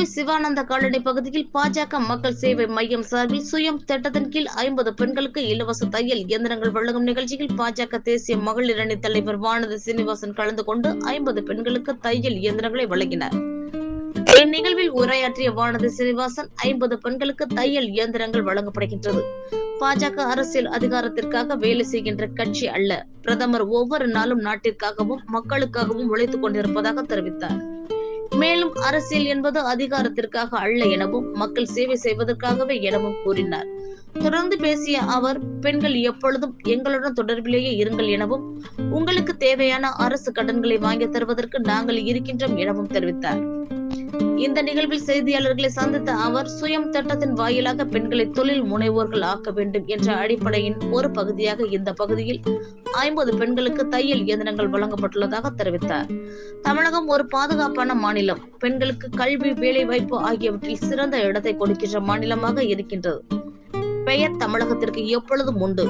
Kovai Sivananda colony பகுதியில் பாஜக மக்கள் சேவை மையம் சார்பில் சுயம் திட்டத்தின் கீழ் ஐம்பது பெண்களுக்கு இலவச தையல் இயந்திரங்கள் வழங்கும் நிகழ்ச்சியில் பாஜக தேசிய மகளிர் அணி தலைவர் வானதி சீனிவாசன் கலந்து கொண்டு ஐம்பது பெண்களுக்கு தையல் இயந்திரங்களை வழங்கினார். இந்நிகழ்வில் உரையாற்றிய வானதி சீனிவாசன் ஐம்பது பெண்களுக்கு தையல் இயந்திரங்கள் வழங்கப்படுகின்றது. பாஜக அரசியல் அதிகாரத்திற்காக வேலை செய்கின்ற கட்சி அல்ல. பிரதமர் ஒவ்வொரு நாளும் நாட்டிற்காகவும் மக்களுக்காகவும் உழைத்துக் கொண்டிருப்பதாக தெரிவித்தார். மேலும் அரசியல் என்பது அதிகாரத்திற்காக அல்ல எனவும் மக்கள் சேவை செய்வதற்காகவே எனவும் கூறினார். தொடர்ந்து பேசிய அவர் பெண்கள் எப்பொழுதும் எங்களுடன் தொடர்பிலேயே இருங்கள் எனவும் உங்களுக்கு தேவையான அரசு கடன்களை வாங்கி தருவதற்கு நாங்கள் இருக்கின்றோம் எனவும் தெரிவித்தார். இந்த நிகழ்வில் செய்தியாளர்களை சந்தித்த அவர் சுயம் திட்டத்தின் வாயிலாக பெண்களை தொழில் முனைவோர்கள் ஆக்க வேண்டும் என்ற அடிப்படையின் ஒரு பகுதியாக இந்த பகுதியில் ஐம்பது பெண்களுக்கு தையல் இயந்திரங்கள் வழங்கப்பட்டுள்ளதாக தெரிவித்தார். தமிழகம் ஒரு பாதுகாப்பான மாநிலம். பெண்களுக்கு கல்வி வேலை வாய்ப்பு ஆகியவற்றில் சிறந்த இடத்தை கொடுக்கின்ற மாநிலமாக இருக்கின்றது. பெயர் தமிழகத்திற்கு எப்பொழுதும் உண்டு.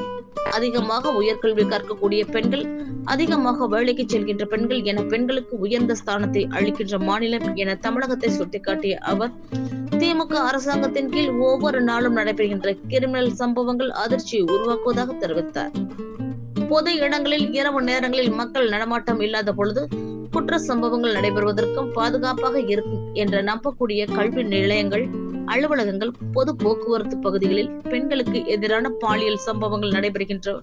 அதிகமாக உயர்கல்வி கற்கக்கூடிய பெண்கள் அதிகமாக வேலைக்கு செல்கின்ற பெண்கள் என பெண்களுக்கு உயர்ந்த ஸ்தானத்தை அளிக்கின்ற மாநிலம் என தமிழகத்தை சுட்டிக்காட்டிய அவர் திமுக அரசாங்கத்தின் கீழ் ஒவ்வொரு நாளும் நடைபெறுகின்ற கிரிமினல் சம்பவங்கள் அதிர்ச்சியை உருவாக்குவதாக தெரிவித்தார். பொது இடங்களில் இரவு நேரங்களில் மக்கள் நடமாட்டம் இல்லாத பொழுது குற்ற சம்பவங்கள் நடைபெறுவதற்கும் பாதுகாப்பாக இருக்கும் என்ற நம்பக்கூடிய கல்வி நிலையங்கள் அலுவலகங்கள் பொது போக்குவரத்து பகுதிகளில் பெண்களுக்கு எதிரான பாலியல் சம்பவங்கள் நடைபெறுகின்ற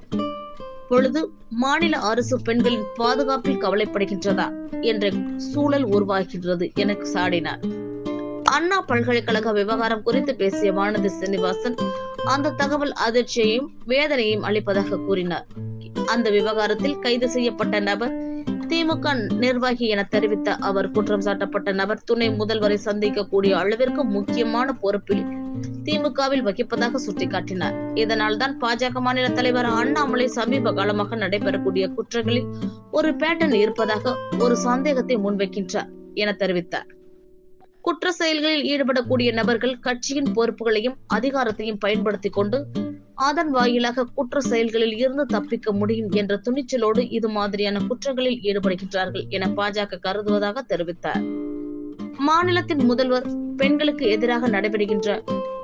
பொழுது மாநில அரசு பெண்களின் பாதுகாப்பில் கவலைப்படுகின்றதா என்ற சூழல் உருவாகின்றது என சாடினார். அண்ணா பல்கலைக்கழக விவகாரம் குறித்து பேசிய வானதி சீனிவாசன் அந்த தகவல் அதிர்ச்சியையும் வேதனையும் அளிப்பதாக கூறினார். அந்த விவகாரத்தில் கைது செய்யப்பட்ட நபர் திமுக நிர்வாகி என தெரிவித்த அவர் குற்றம் சாட்டப்பட்ட நபர் துணை முதல்வரை சந்திக்கக்கூடிய அளவிற்கு முக்கியமான பொறுப்பில் திமுகவில் வகிப்பதாக சுட்டிக்காட்டினார். இதனால் தான் பாஜக மாநில தலைவர் அண்ணாமலை சமீப காலமாக நடைபெறக்கூடிய குற்றங்களில் ஒரு பேட்டர்ன் இருப்பதாக ஒரு சந்தேகத்தை முன்வைக்கின்றார் என தெரிவித்தார். குற்ற செயல்களில் ஈடுபடக்கூடிய நபர்கள் கட்சியின் பொறுப்புகளையும் அதிகாரத்தையும் பயன்படுத்திக் கொண்டு அதன் வாயிலாக குற்ற செயல்களில் இருந்து தப்பிக்க முடியும் என்ற துணிச்சலோடு இது மாதிரியான குற்றங்களில் ஈடுபடுகின்றார்கள் என பாஜக கருதுவதாக தெரிவித்தார். மாநிலத்தின் முதல்வர் பெண்களுக்கு எதிராக நடைபெறுகின்ற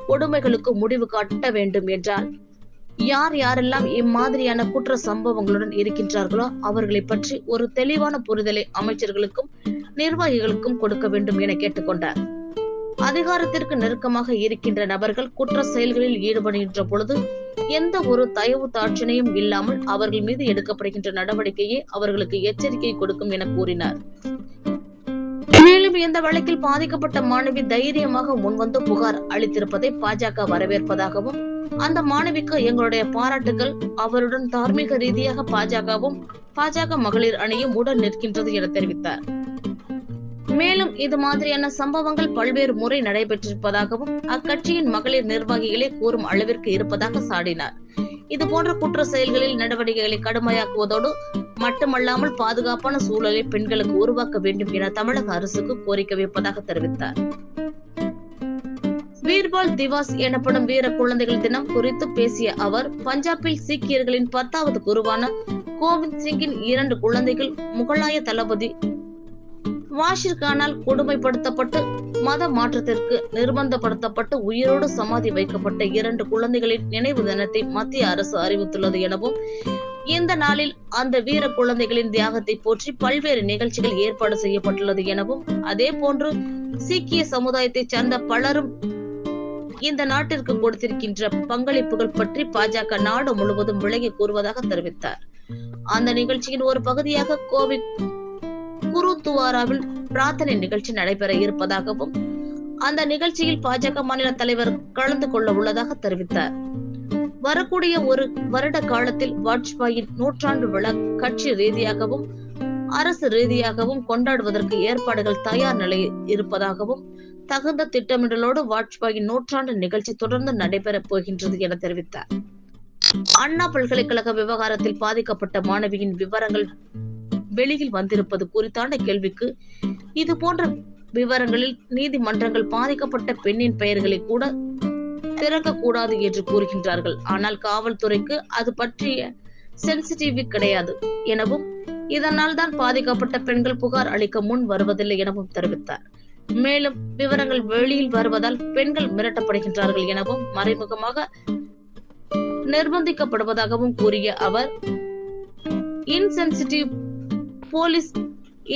கொடுமைகளுக்கு முடிவு காட்ட வேண்டும் என்றார் யார் யாரெல்லாம் இம்மாதிரியான குற்ற சம்பவங்களுடன் இருக்கின்றார்களோ அவர்களை பற்றி ஒரு தெளிவான புரிதலை அமைச்சர்களுக்கும் நிர்வாகிகளுக்கும் கொடுக்க வேண்டும் என கேட்டுக்கொண்டார். அதிகாரத்திற்கு நெருக்கமாக இருக்கின்ற நபர்கள் குற்ற செயல்களில் ஈடுபடுகின்ற பொழுது எந்த ஒரு தயவு தாட்சணையும் இல்லாமல் அவர்கள் மீது எடுக்கப்படுகின்ற நடவடிக்கையே அவர்களுக்கு எச்சரிக்கை கொடுக்கும் என கூறினார். மேலும் இந்த வழக்கில் பாதிக்கப்பட்ட மாணவி தைரியமாக முன்வந்து புகார் அளித்திருப்பதை பாஜக வரவேற்பதாகவும் அந்த மாணவிக்கு எங்களுடைய பாராட்டுகள் அவருடன் தார்மீக ரீதியாக பாஜகவும் பாஜக மகளிர் அணியும் உடன் நிற்கின்றது என தெரிவித்தார். மேலும் இது மாதிரியான சம்பவங்கள் பல்வேறு முறை நடைபெற்றிருப்பதாகவும் அக்கட்சியின் மகளிர் நிர்வாகிகளே கூறும் அளவிற்கு இருப்பதாக சாடினார். இது போன்ற குற்ற செயல்களில் நடவடிக்கைகளை கடுமையாக்குவதோடு மட்டுமல்லாமல் பாதுகாப்பான சூழலை பெண்களுக்கு உருவாக்க வேண்டும் என தமிழக அரசுக்கு கோரிக்கை வைப்பதாக தெரிவித்தார். வீர்பால் திவாஸ் எனப்படும் வீர குழந்தைகள் தினம் குறித்து பேசிய அவர் பஞ்சாபில் சீக்கியர்களின் பத்தாவது குருவான கோவிந்த் சிங்கின் இரண்டு குழந்தைகள் முகலாய தளபதி வாஷிற்கானால் கொடுமைப்படுத்தப்பட்டு மத மாற்றத்திற்கு நிர்பந்தப்படுத்தப்பட்டு உயிரோடு சமாதி வைக்கப்பட்ட இரண்டு குழந்தைகளின் நினைவு தினத்தை மத்திய அரசு அறிவித்துள்ளது எனவும் இந்த நாளில் அந்த வீர குழந்தைகளின் தியாகத்தை போற்றி பல்வேறு நிகழ்ச்சிகள் ஏற்பாடு செய்யப்பட்டுள்ளது எனவும் அதே போன்று சீக்கிய சமுதாயத்தைச் சேர்ந்த பலரும் இந்த நாட்டிற்கு கொடுத்திருக்கின்ற பங்களிப்புகள் பற்றி பாஜக நாடு முழுவதும் விலகி கூறுவதாக தெரிவித்தார். அந்த நிகழ்ச்சியின் ஒரு பகுதியாக கோவிட் குருத்துவாராவில் பிரார்த்தனை நிகழ்ச்சி நடைபெற இருப்பதாகவும் அந்த நிகழ்ச்சியில் பாஜக மாநில தலைவர் கலந்து கொள்ள உள்ளதாக தெரிவித்தார். வரக்கூடிய ஒரு வருட காலத்தில் வாஜ்பாயின் நூற்றாண்டு விழா கட்சி ரீதியாகவும் அரசு ரீதியாகவும் கொண்டாடுவதற்கு ஏற்பாடுகள் தயார் நிலையில் இருப்பதாகவும் தகுந்த திட்டமிடலோடு வாஜ்பாயின் நூற்றாண்டு நிகழ்ச்சி தொடர்ந்து நடைபெறப் போகின்றது என தெரிவித்தார். அண்ணா பல்கலைக்கழக விவகாரத்தில் பாதிக்கப்பட்ட மாணவியின் விவரங்கள் வெளியில் வந்திருப்பது குறித்தான கேள்விக்கு இது போன்ற விவரங்களில் நீதிமன்றங்கள் பாதிக்கப்பட்ட பெண்ணின் பெயர்களை கூட திறக்க கூடாது என்று கூறுகின்றார்கள். ஆனால் காவல்துறைக்கு அது பற்றிய சென்சிட்டிவ் கிடையாது எனவும் இதனால் தான் பாதிக்கப்பட்ட பெண்கள் புகார் அளிக்க முன் வருவதில்லை எனவும் தெரிவித்தார். மேலும் விவரங்கள் வெளியில் வருவதால் பெண்கள் மிரட்டப்படுகின்றார்கள் எனவும் மறைமுகமாக நிர்பந்திக்கப்படுவதாகவும் கூறிய அவர் இன்சென்சிட்டிவ் போலீஸ்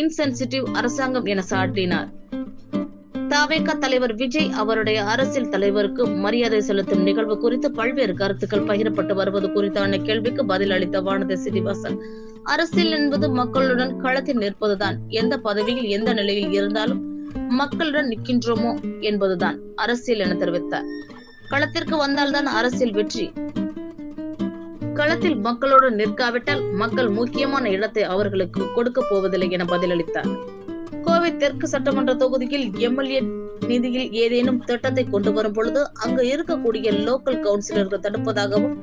இன்சென்சிட்டிவ் அரசாங்கம் என சாட்டினார். தாவேக தலைவர் விஜய் அவருடைய அரசியல் தலைவருக்கு மரியாதை செலுத்தும் நிகழ்வு குறித்து பல்வேறு கருத்துக்கள் பகிரப்பட்டு வருவது குறித்தான கேள்விக்கு பதில் அளித்த வானதி சீனிவாசன் அரசியல் என்பது மக்களுடன் களத்தில் நிற்பதுதான். எந்த பதவியில் எந்த நிலையில் இருந்தாலும் மக்களுடன் நிற்கின்றோமோ என்பதுதான். அரசியல் என தெரிவித்தார். களத்திற்கு வந்தால்தான் அரசியல் வெற்றி. களத்தில் மக்களோடு நிற்காவிட்டால் மக்கள் முக்கியமான இடத்தை அவர்களுக்கு கொடுக்க போவதில்லை என பதிலளித்தார். கோவை தெற்கு சட்டமன்ற தொகுதியில் எம்எல்ஏ நிதியில் ஏதேனும் திட்டத்தை கொண்டு வரும் பொழுது அங்கு இருக்கக்கூடிய லோக்கல் கவுன்சிலர்கள் தடுப்பதாகவும்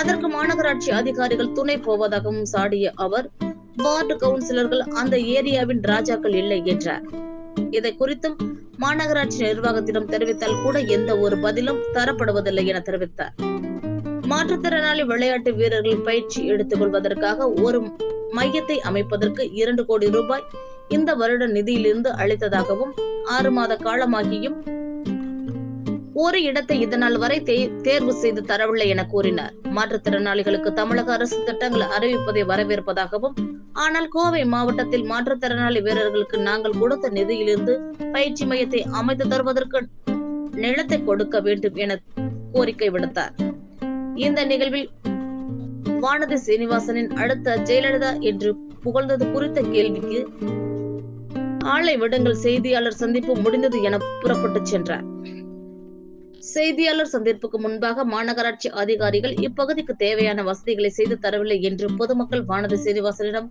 அதற்கு மாநகராட்சி அதிகாரிகள் துணை போவதாகவும் சாடிய அவர் வார்டு கவுன்சிலர்கள் அந்த ஏரியாவின் ராஜாக்கள் இல்லை என்றார். இதை குறித்தும் மாநகராட்சி நிர்வாகத்திடம் தெரிவித்தால் கூட எந்த ஒரு பதிலும் தரப்படுவதில்லை என தெரிவித்தார். மாற்றுத்திறனாளி விளையாட்டு வீரர்கள் பயிற்சி எடுத்துக் கொள்வதற்காக ஒரு மையத்தை அமைப்பதற்கு இரண்டு கோடி ரூபாய் இந்த வருட நிதியிலிருந்து அளித்ததாகவும் ஆறு மாத காலமாகியும் ஒரு இடத்தை இதனால் வரை தேர்வு செய்து தரவில்லை என கூறினார். மாற்றுத்திறனாளிகளுக்கு தமிழக அரசு திட்டங்கள் அறிவிப்பதை வரவேற்பதாகவும் ஆனால் கோவை மாவட்டத்தில் மாற்றுத்திறனாளி வீரர்களுக்கு நாங்கள் கொடுத்த நிதியிலிருந்து பயிற்சி மையத்தை அமைத்து தருவதற்கு நிலத்தை கொடுக்க வேண்டும் என கோரிக்கை விடுத்தார். இந்த நிகழ்வில் வானதி சீனிவாசனின் அடுத்த ஜெயலலிதா என்று புகழ்ந்தது குறித்த கேள்விக்கு ஆளை விடுங்கள் செய்தியாளர் சந்திப்பு முடிந்தது என புறப்பட்டு சென்றார். செய்தியாளர் சந்திப்புக்கு முன்பாக மாநகராட்சி அதிகாரிகள் இப்பகுதிக்கு தேவையான வசதிகளை செய்து தரவில்லை என்று பொதுமக்கள் வானதி சீனிவாசனிடம்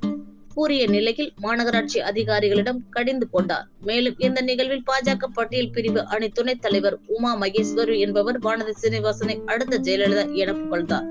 கூறிய நிலையில் மாநகராட்சி அதிகாரிகளிடம் கடிந்து கொண்டார். மேலும் இந்த நிகழ்வில் பாஜக பட்டியல் பிரிவு அணி துணைத் தலைவர் உமா மகேஸ்வரி என்பவர் வானதி சீனிவாசனை அடுத்த ஜெயலலிதா என புகழ்ந்தார்.